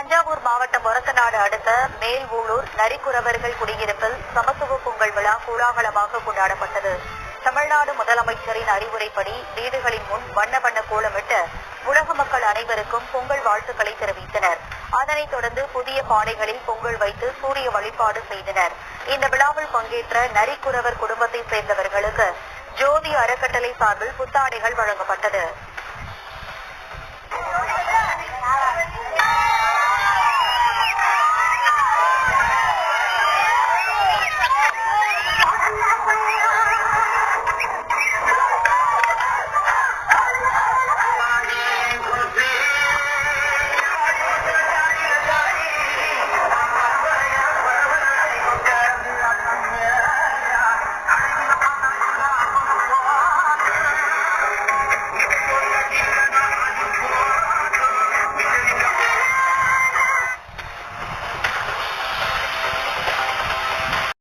தஞ்சாவூர் மாவட்டம் ஒரத்தநாடு அடுத்த மேல்வூளூர் நரிக்குறவர்கள் குடியிருப்பில் சமத்துவ பொங்கல் விழா கோலாகலமாக கொண்டாடப்பட்டது. தமிழ்நாடு முதலமைச்சரின் அறிவுரைப்படி வீடுகளின் முன் வண்ண வண்ண கோலமிட்டு உலக மக்கள் அனைவருக்கும் பொங்கல் வாழ்த்துக்களை தெரிவித்தனர். அதனைத் தொடர்ந்து புதிய பானைகளில் பொங்கல் வைத்து சூரிய வழிபாடு செய்தனர். இந்த விழாவில் பங்கேற்ற நரிக்குறவர் குடும்பத்தைச் சேர்ந்தவர்களுக்கு ஜோதி அறக்கட்டளை சார்பில் புத்தாடைகள் வழங்கப்பட்டது.